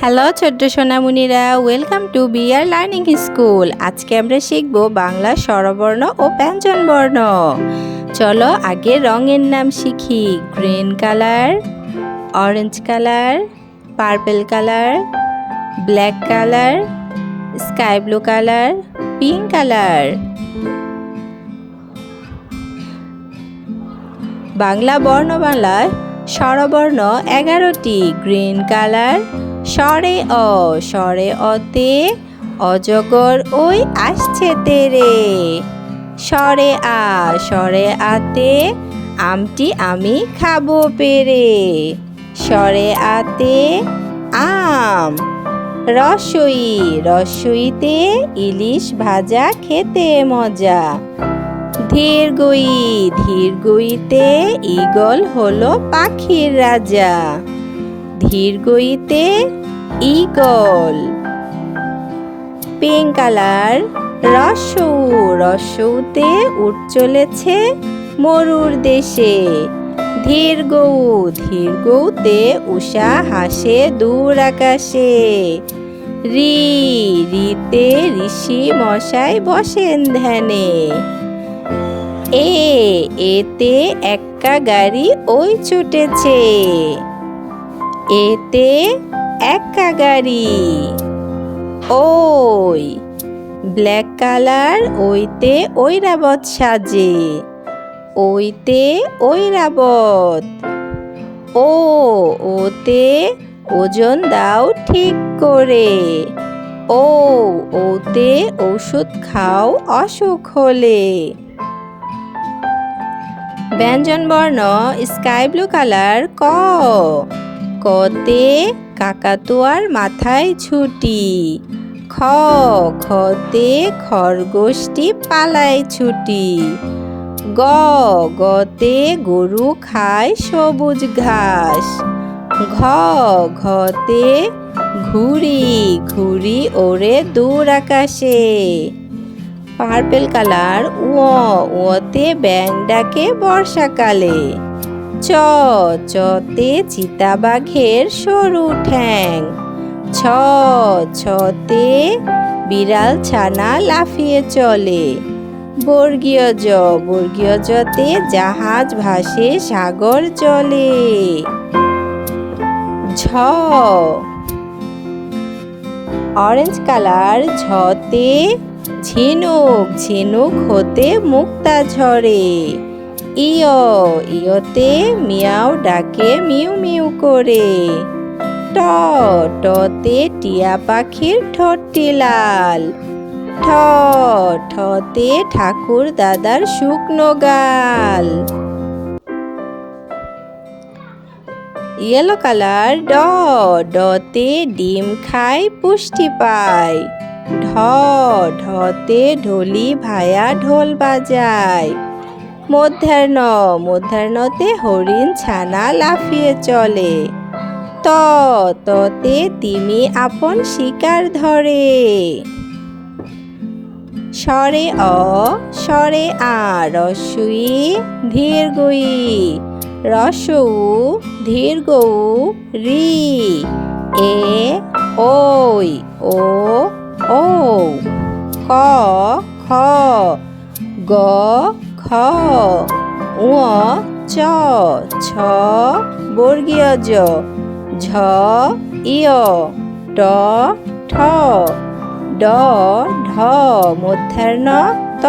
Hello ছোট্ট সোনামুনিরা welcome to BR learning school আজকে আমরা শিখব বাংলা স্বরবর্ণ ও ব্যঞ্জন বর্ণ। চলো আগে রঙের নাম শিখি। Green colour orange colour purple colour black colour sky blue colour pink colour Bangla বর্ণমালায় স্বরবর্ণ এগারোটি। গ্রিন কালার স্বরে অ, স্বরে অতে অজগর ওই আসছে তেরে। স্বরে আ, স্বরে আতে আমটি আমি খাব পেরে। স্বরে আতে আম, রসই, রসইতে ইলিশ ভাজা খেতে মজা। ধীর গই, ধীর গইতে ইগল হলো পাখির রাজা। ধীর গইতে ইগল পিঙ্ক কালার রসৌ রসৌতে উঠ চলেছে মরুর দেশে। ধীর গৌ, ধীর গৌতে উষা হাসে দূর আকাশে। রি, রিতে ঋষি মশাই বসেন ধ্যানে। এ, এতে এক্কা গাড়ি ওই ছুটেছে। এতে এক্কা গাড়ি ওই ব্ল্যাক কালার, ওইতে ঐরাবত সাজে, ওইতে ঐরাবত ও, ওতে ওজন দাও ঠিক করে। ও, ওতে ওষুধ খাও অসুখ হলে। ব্যঞ্জন বর্ণ স্কাই ব্লু কালার, ক কতে কাকাতুয়ার মাথায় ছুটি। খ খতে খরগোশটি পালায় ছুটি। গ, গতে গরু খায় সবুজ ঘাস। ঘ, ঘতে ঘুড়ি ঘুড়ি ওড়ে দূর আকাশে। পার্পেল কালার, ও, ওতে ব্যাং ডাকে বর্ষাকালে। চ চতে চিতাবাঘের সরু ঠ্যাং। ছ ছতে বিড়াল ছানা লাফিয়ে চলে। বর্গীয় জ, বর্গীয় জতে জাহাজ ভাসে, সাগর চলে। ঝ, অরেঞ্জ কালার। ঝতে ঝিনুক ঝিনুক হতে মুক্তা ঝরে। ইয়, ইয়তে মিয়াও ডাকে মিউ মিউ করে। ট, টতে টিয়া পাখির ঠোঁটটি লাল ঠ, ঠতে ঠাকুর দাদার শুকনো গাল। ইয়েলো কালার, ড, ডতে ডিম খায়, পুষ্টি পায়। ঢ, ঢতে ঢোলি ভায়া ঢোল বাজায়। মধ্যাহ্ন, মধ্যাহ্নতে হরিণ ছানা লাফিয়ে চলে। ত ততে তিমি আপন শিকার ধরে। স্বরে অ, স্বরে আ, রসুই ধীর গুই রসৌ ধীর গৌ রি, এ ওই ও ও ক, খ, গ খ চ ছ বর্গীয় জ ঝ ইয় ট ঠ ড ঢ মধ্যাহ্ন ত